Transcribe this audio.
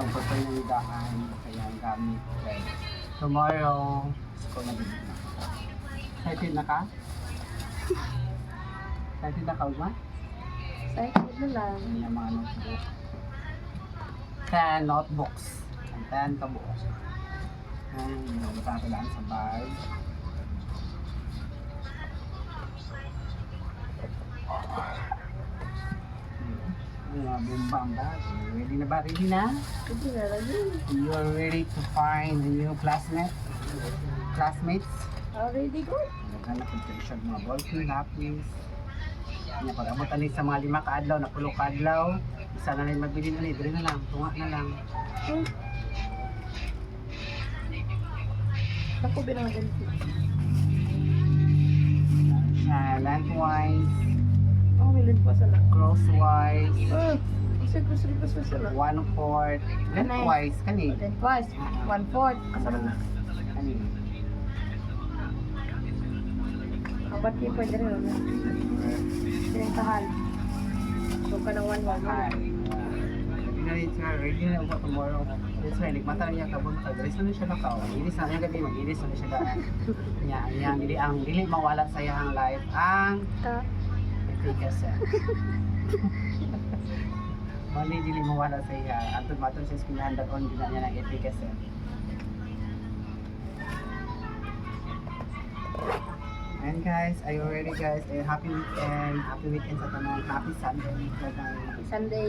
comforter ng daan, kaya ang gamit. Okay. Tomorrow, school na din na. Excited na ka? Excited na ka, Uma? Excited na lang. Yan yung mga notebook. 10 notebooks. Ang 10 kabuo. Ang magkakalaan sa bag. Bag. Ready na ba? Ready na? Hindi na. You are ready to find the new classmate? Classmates? Already good. Naghanap ng t-shirt, mga ballpen, napkins. Kanya pag abot ani sa mga lima kaadlaw, napulo kaadlaw, isa na rin magbili na dili na lang, tunga na lang. Hmm. Ako binang ganito. Uh, lengthwise, Oh, may pa sila. crosswise, Oh, kasi gusto rin pa sila. one fourth, lengthwise, kani. Then twice, one fourth. Kasama na. Kani. Ba't yung pwede rin na? Sinentahan. So ka ng one one. Rin siya, ready na ako tomorrow. That's why, nagmata niya kabuntag. Ilis na siya nakaw. Ilis na niya gabi, mag-ilis na siya daan. Ang iyang dili, ang dili mawala sa iyang life, ang Ta. Efficacy. Mali dili mawala sa iya. Antod maton sa eskwelahan dagon din niya ng efficacy. And guys, are you ready guys? Eh, happy weekend. Happy weekend sa tanong. Happy Sunday. Bye-bye. Sunday.